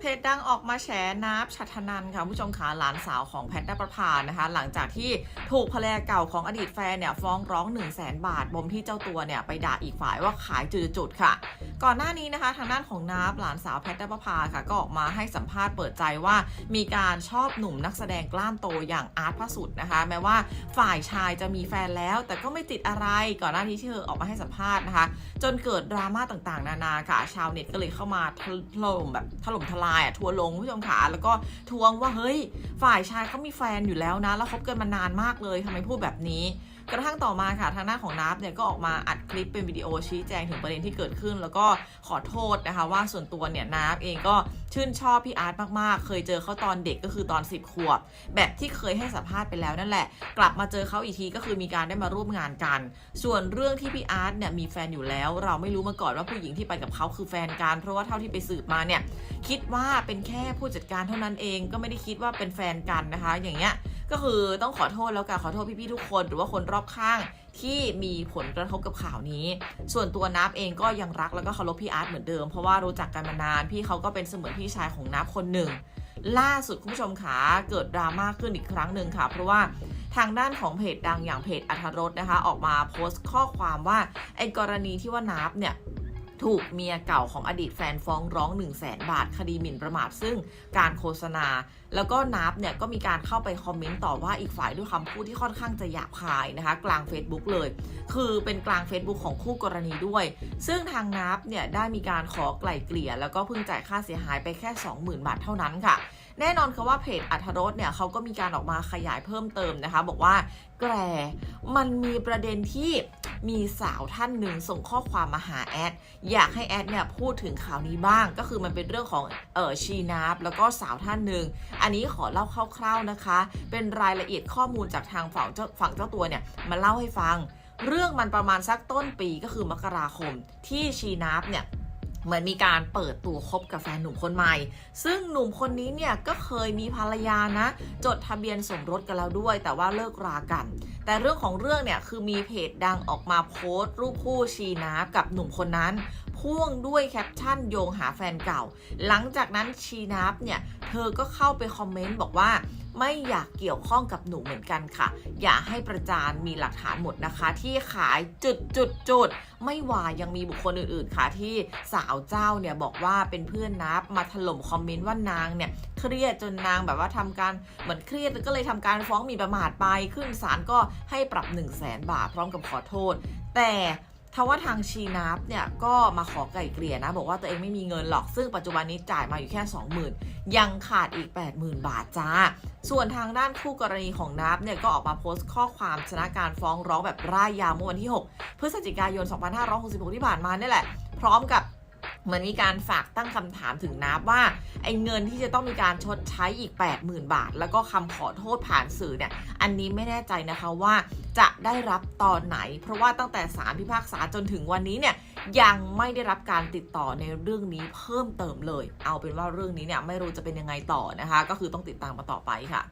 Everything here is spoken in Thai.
เพจดังออกมาแฉนับชัทนันค่ะผู้ชมขาหลานสาวของแพทย์นภพานะคะ หลังจากที่ถูกภรรยาเก่าของอดีตแฟนเนี่ยฟ้องร้อง 1 0 0 0 0แบาทบมที่เจ้าตัวเนี่ยไปด่าอีกฝ่ายว่าขายจุดๆค่ะ ก่อนหน้านี้นะคะ ทางด้านของนับหลานสาวแพทย์นภพาค่ะก็ออกมาให้สัมภาษณ์เปิดใจว่า มีการชอบหนุ่มนักแสดงกล้ามโตอย่างอาร์ตพระสุดนะคะ แม้ว่าฝ่ายชายจะมีแฟนแล้ว แต่ก็ไม่ติดอะไรก่อนหน้านี้ที่เธอออกมาให้สัมภาษณ์นะคะ จนเกิดดราม่าต่างๆ นานาค่ะ ชาวเน็ตก็เลยเข้ามาถล่มแบบถล่มทลายอะทัวลงผู้ชมขาแล้วก็ทวงว่าเฮ้ย ฝ่ายชายเขามีแฟนอยู่แล้วนะ แล้วคบกันมานานมากเลยทำไมพูดแบบนี้ กระทั่งต่อมาค่ะทางหน้าของนับเนี่ยก็ออกมาอัดคลิปเป็นวิดีโอชี้แจงถึงประเด็นที่เกิดขึ้น แล้วก็ขอโทษนะคะว่าส่วนตัวเนี่ยนับเองก็ชื่นชอบพี่อาร์ตมากๆ เคยเจอเขาตอนเด็กก็คือตอน 10 ขวบ แบบที่เคยให้สัมภาษณ์ไปแล้วนั่นแหละ กลับมาเจอเขาอีกทีก็คือมีการได้มาร่วมงานกัน ส่วนเรื่องที่พี่อาร์ตเนี่ยมีแฟนอยู่แล้ว เราไม่รู้มาก่อนว่าผู้หญิงที่ไปกับเขาคือแฟนกันเพราะว่าเท่าที่ไปสืบมาเนี่ยคิดว่าเป็นแค่ผู้จัดการเท่านั้นเองก็ไม่ได้คิดว่าเป็นแฟนกันนะคะ อย่างเงี้ย ก็คือต้องขอโทษแล้วกันขอโทษพี่ๆทุกคนหรือว่าคนรอบข้างที่มีผลกระทบกับข่าวนี้ ส่วนตัวนับเองก็ยังรักแล้วก็เคารพพี่อาร์ตเหมือนเดิมเพราะว่ารู้จักกันมานานพี่เขาก็เป็นเสมือนพี่ชายของนับคนหนึ่ง ล่าสุดคุณผู้ชมขาเกิดดราม่าขึ้นอีกครั้งหนึ่งค่ะ เพราะว่าทางด้านของเพจดังอย่างเพจอัธรสนะคะ ออกมาโพสต์ข้อความว่าไอ้กรณีที่ว่านับเนี่ย ถูกเมียเก่าของอดีตแฟนฟ้องร้อง 1 0 0 0 0แสนบาท คดีหมิ่นประมาท ซึ่งการโฆษณา แล้วก็นับเนี่ยก็มีการเข้าไปคอมเมนต์ต่อว่าอีกฝ่ายด้วยคำพูดที่ค่อนข้างจะหยาบคายนะคะ กลาง Facebook เลย คือเป็นกลาง Facebook ของคู่กรณีด้วย ซึ่งทางนับเนี่ยได้มีการขอไกล่เกลี่ย แล้วก็เพิ่งจ่ายค่าเสียหายไปแค่ 20,000 บาทเท่านั้นค่ะ แน่นอนค่ะว่าเพจอัธรสเนี่ยเขาก็มีการออกมาขยายเพิ่มเติมนะคะ บอกว่าแกรมันมีประเด็นที่มีสาวท่านหนึ่งส่งข้อความมาหาแอด อยากให้แอดเนี่ยพูดถึงข่าวนี้บ้าง ก็คือมันเป็นเรื่องของเออชีนาบแล้วก็สาวท่านหนึ่ง อันนี้ขอเล่าคร่าวๆนะคะ เป็นรายละเอียดข้อมูลจากทางฝั่งเจ้าฝั่งเจ้าตัวเนี่ยมาเล่าให้ฟัง เรื่องมันประมาณสักต้นปีก็คือมกราคมที่ชีนาบเนี่ย เหมือนมีการเปิดตัวคบกับแฟนหนุ่มคนใหม่ ซึ่งหนุ่มคนนี้เนี่ยก็เคยมีภรรยานะ จดทะเบียนสมรสกันแล้วด้วย แต่ว่าเลิกรากัน แต่เรื่องของเรื่องเนี่ยคือมีเพจดังออกมาโพสต์รูปคู่ชีนะกับหนุ่มคนนั้น พ่วงด้วยแคปชั่นโยงหาแฟนเก่า หลังจากนั้นชีนับเนี่ย เธอก็เข้าไปคอมเมนต์บอกว่าไม่อยากเกี่ยวข้องกับหนูเหมือนกันค่ะ อย่าให้ประจานมีหลักฐานหมดนะคะ ที่ขายจุดจุดจุดไม่ว่ายังมีบุคคลอื่นๆค่ะที่สาวเจ้าเนี่ยบอกว่าเป็นเพื่อนนับมาถล่มคอมเมนต์ว่านางเนี่ยเครียดจนนางแบบว่าทำการเหมือนเครียดก็เลยทำการฟ้องมีประมาทไปขึ้นศาลก็ให้ปรับ 1 0 0 0 0แสนบาทพร้อมกับขอโทษ แต่ ทว่าทางชีนับเนี่ยก็มาขอไก่เกลี่ยนะ บอกว่าตัวเองไม่มีเงินหรอก ซึ่งปัจจุบันนี้จ่ายมาอยู่แค่ 20,000 ยังขาดอีก 80,000 บาทจ้า ส่วนทางด้านคู่กรณีของนับเนี่ยก็ออกมาโพสต์ข้อความชนะการฟ้องร้องแบบร่ายยาวเมื่อวันที่ 6 พฤศจิกายน 2566 ที่ผ่านมาเนี่ยแหละ พร้อมกับเหมือนมีการฝากตั้งคำถามถึงนับว่า ไอ้เงินที่จะต้องมีการชดใช้อีก 80,000 บาท แล้วก็คำขอโทษผ่านสื่อเนี่ย อันนี้ไม่แน่ใจนะคะว่าจะได้รับตอนไหน เพราะว่าตั้งแต่ศาลพิพากษาจนถึงวันนี้เนี่ยยังไม่ได้รับการติดต่อในเรื่องนี้เพิ่มเติมเลย เอาเป็นว่าเรื่องนี้เนี่ยไม่รู้จะเป็นยังไงต่อนะคะ ก็คือต้องติดตามมาต่อไปค่ะ